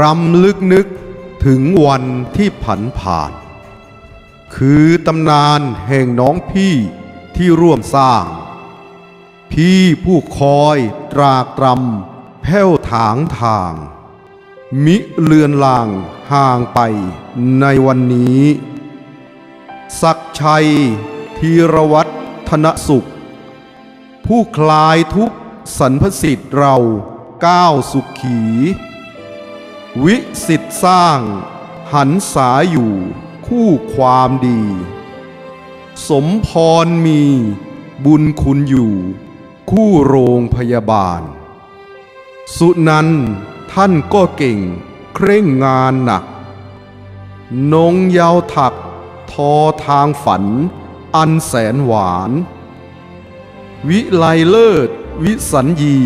รำลึกนึกถึงวันที่ผันผ่าน คือตำนานแห่งน้องพี่ที่ร่วมสร้าง พี่ผู้คอยตรากตรำแผ้วถางทาง มิเลือนลางห่างไปในวันนี้ ศักชัยธีรวัฒธนสุข ผู้คลายทุกสรรพสิทธิ์เราก้าวสุขี วิสิทธิ์สร้าง หันษาอยู่ คู่ความดี สมพรมี บุญคุณอยู่ คู่โรงพยาบาล สุนันท่านก็เก่ง เคร่งงานหนัก นงเยาวถัก ทอทางฝัน อันแสนหวาน วิไลเลิศ วิสัญญี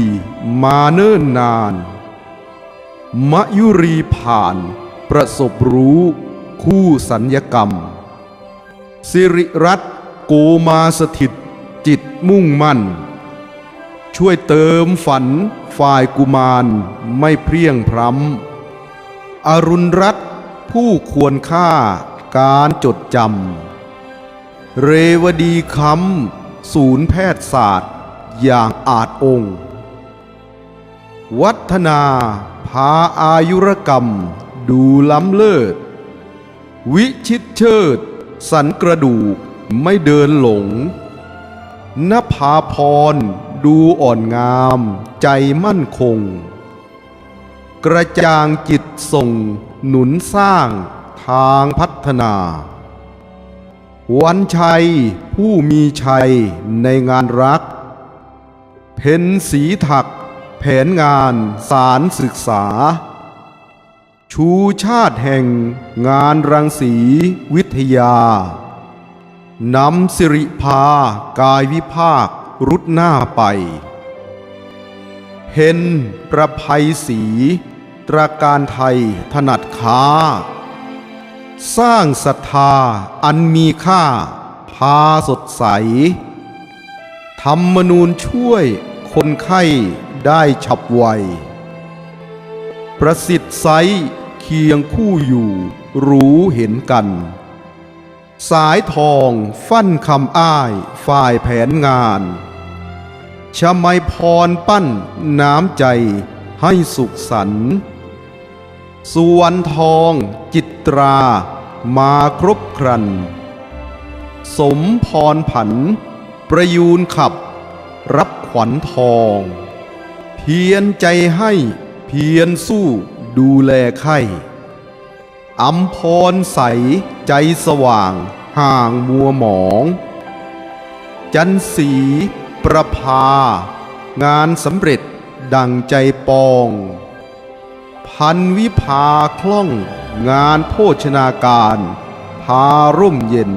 มาเนิ่นนาน มะยุรีผ่าน ประสบรู้ คู่สัญญกรรม สิริรัตโกมาสถิต จิตมุ่งมั่น ช่วยเติมฝันฝ่ายกุมารไม่เพรียงพร้ำอรุณรัตผู้ควรค่าการจดจำ เรวดีคำศูนย์แพทยศาสตร์ อย่างอาจองค์ วัฒนาพาอายุรกรรม ดูล้ำเลิศ วิชิตเชิด สันกระดูกไม่เดินหลงนภาพร ดูอ่อนงาม ใจมั่นคง กระจางจิตส่ง หนุนสร้างทางพัฒนา วันชัยผู้มีชัยในงานรัก เพนสีถัก แผนงานสารศึกษา ชูชาติแห่งงานรังสีวิทยานำสิริพากายวิภาครุดหน้าไป เห็นประภัยสี ตราการไทยถนัดค้า สร้างศรัทธาอันมีค่า พาสดใส ธรรมนูญช่วยคนไข้ ได้ฉับไว ประสิทธิ์ไซเคียงคู่อยู่ รู้เห็นกัน สายทองฟั่นคำอ้ายฝ่ายแผนงานชมัยพรปั้นน้ำใจให้สุขสันสุวรรณทองจิตรามาครบครัน สมพรผัน ประยูนขับ รับขวัญทอง พียรใจให้เพียรสู้ดูแลไข้อัมพรใสใจสว่างห่างมัวหมอง จันสีประภา งานสำเร็จดังใจปอง พันวิภาคล่องงานโภชนาการ พาร่มเย็น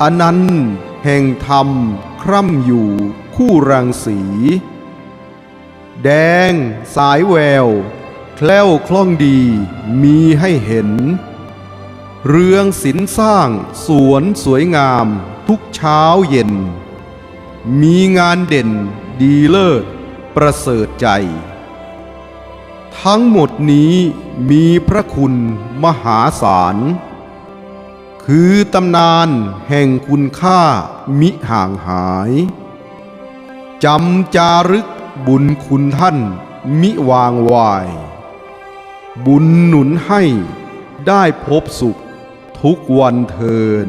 อนันต์แห่งธรรมคร่ำอยู่คู่รังสี แดง สายแวว แคล้วคล่องดี มีให้เห็น เรืองศิลสร้าง สวนสวยงาม ทุกเช้าเย็น มีงานเด่นดีเลิศ ประเสริฐใจ ทั้งหมดนี้มีพระคุณมหาศาล คือตำนานแห่งคุณค่ามิห่างหายจำจารึก บุญคุณท่านมิวางวาย บุญหนุนให้ได้พบสุขทุกวันเทิน